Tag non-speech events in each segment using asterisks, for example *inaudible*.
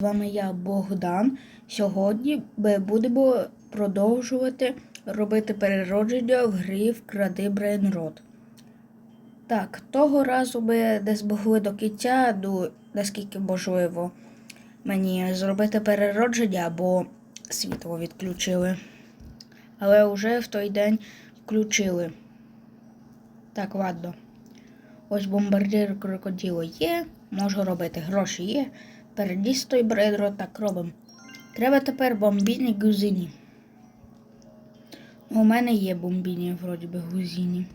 З вами я Богдан. Сьогодні ми будемо продовжувати робити переродження в грі Вкради Брейнрод. Так, того разу ми не змогли до кінця, ну, наскільки можливо, мені зробити переродження, бо світло відключили. Але вже в той день включили. Так, ладно. Ось бомбардир крокодило є, можу робити. Гроші є. Передіс той брейдро, так робимо. Треба тепер бомбіні гузині. У мене є бомбіні, вроді би, гузині.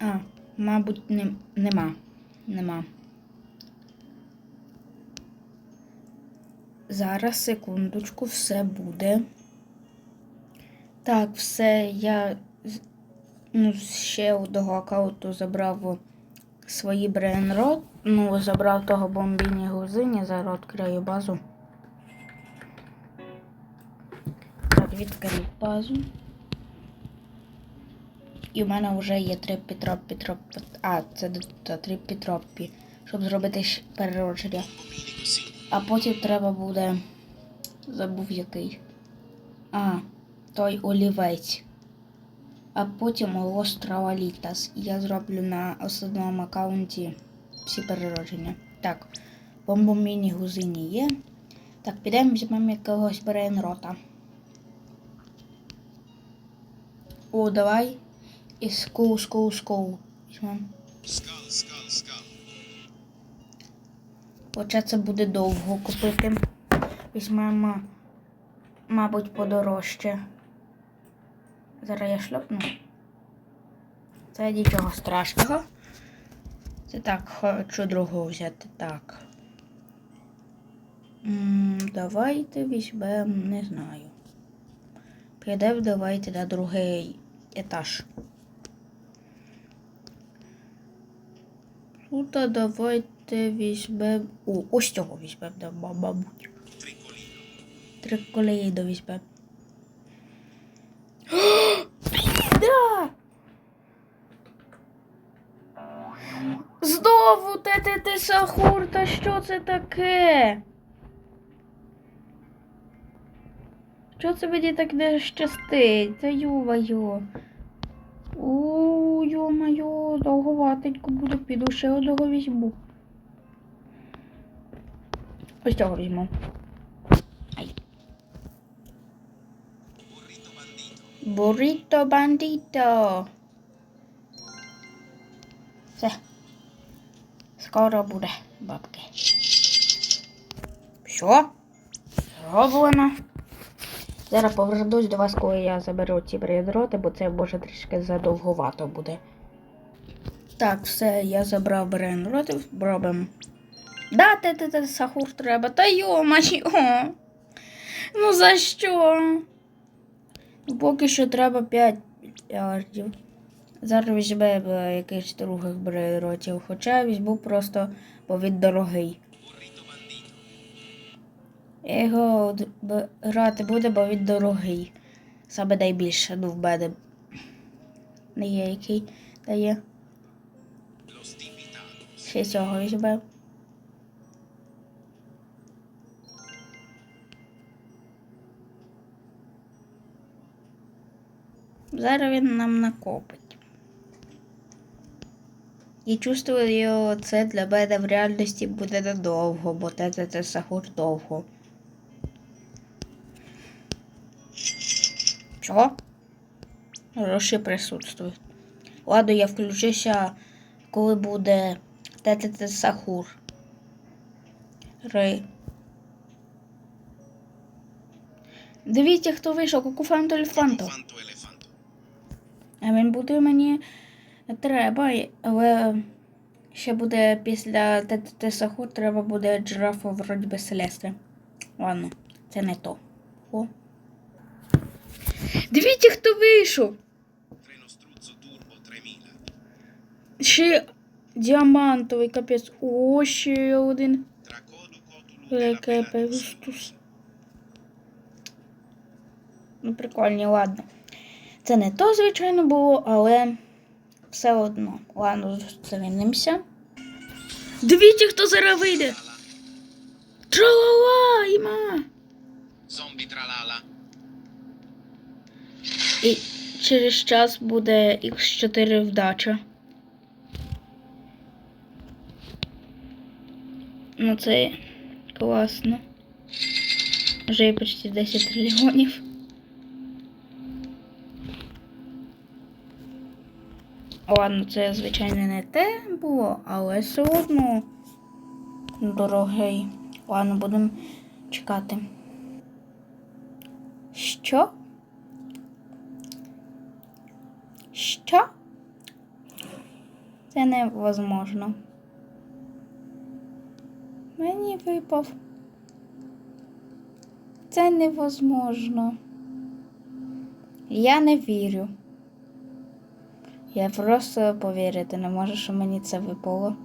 А, мабуть, не, нема. Нема. Зараз, секундочку, все буде. Так, все, я ну, ще одного аккаунту забрав свої брейнрод. Ну, забрав того бомбіні гузині, зараз відкрию базу. Так, відкрив базу. І в мене вже є три Петроп, Петроп, а, це три Петропі, щоб зробити переродження. А потім треба буде. Забув який. А, той олівець. А потім острова Літас. Я зроблю на основному аккаунті всі переродження. Так, бомбоміні гузині є. Так, підемо візьмемо якогось брейнрота. О, давай. І. Skull, skull, skull. Хоча це буде довго купити. Візьмемо, мабуть, подорожче. Зараз я шльопну. Це нічого страшного. Це так, хочу другого взяти. Так. М, давайте візьмемо, не знаю. Підемо давайте на другий етаж. Тут давайте візьмемо. О, ось цього візьмемо, мабуть. Триколеїду візьмемо. Знову те те сахур, та що це таке? Що це мені так не щастить? Та ю-моє. О, ю-моє, довговатенько буду, піду ще одного візьму. Ось цього візьму. Ай. Burrito bandito. Скоро буде, бабки. Що? Зроблено. Зараз повернусь до вас, коли я заберу ці брейдроти, бо це може трішки задовгувато буде. Так, все, я забрав брейдроти, робимо. Да, те, те, те, сахур треба. Та йо-моє. Ну за що? Поки що треба 5 ярдів. Зараз візьмемо якихось других брейротів, хоча візьму просто, бо він дорогий. Я його грати буде, бо він дорогий. Саме найбільше, ну в мене. Не є який дає. Ще цього візьмемо. Зараз він нам накопить. І чувствую, це для мене в реальності буде недовго, бо це, це, це сахур довго. Що? Гроші присутствують. Ладно, я включуся, коли буде ТТТ Сахур. Ри. Дивіться, хто вийшов, Елефанто. Elefanto, elefanto. А він буде мені треба, але ще буде після ТТТ Сахур треба буде джирафа вроді би Селести. Ладно, це не то. О. Дивіться, хто вийшов. Treno struzzo turbo 3000. Ще діамантовий капець. О, ще один. Яке Ну, прикольні, ладно. Це не то, звичайно, було, але все одно. Ладно, зустрінемося. Дивіться, хто зараз вийде. Тралала, іма. Zombie tralala. І через час буде X4 вдача. Ну це класно. Вже є почти 10 трильйонів. Ладно, це, звичайно, не те було, але все одно дорогий. Ладно, будемо чекати. Що? Що? Це невозможно. Мені випав. Це невозможно. Я не вірю. Я просто повірити не можу, що мені це випало.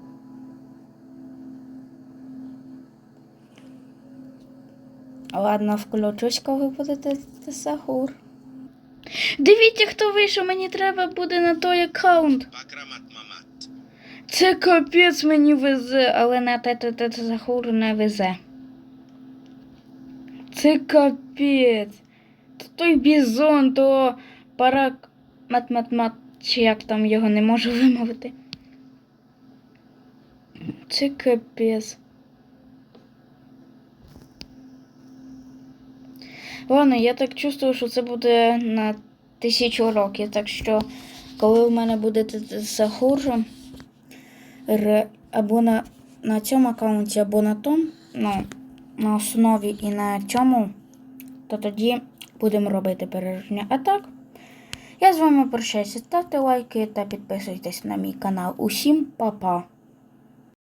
Ладно, включусь, коли будете сахур. Дивіться, хто вийшов, мені треба буде на той аккаунт. Це капець мені везе, але на тет захур не везе. Це капець. То той бізон, то парак мат-мат-мат, чи як там його не можу *laughs* вимовити. Це капець. Ладно, я так чувствую, що це буде на тисячу років. Так що, коли в мене буде Сахур, або на, на цьому аккаунті, або на тому, ну, на основі і на цьому, то тоді будемо робити переродження. А так, я з вами прощаюся. Ставте лайки та підписуйтесь на мій канал. Усім па-па!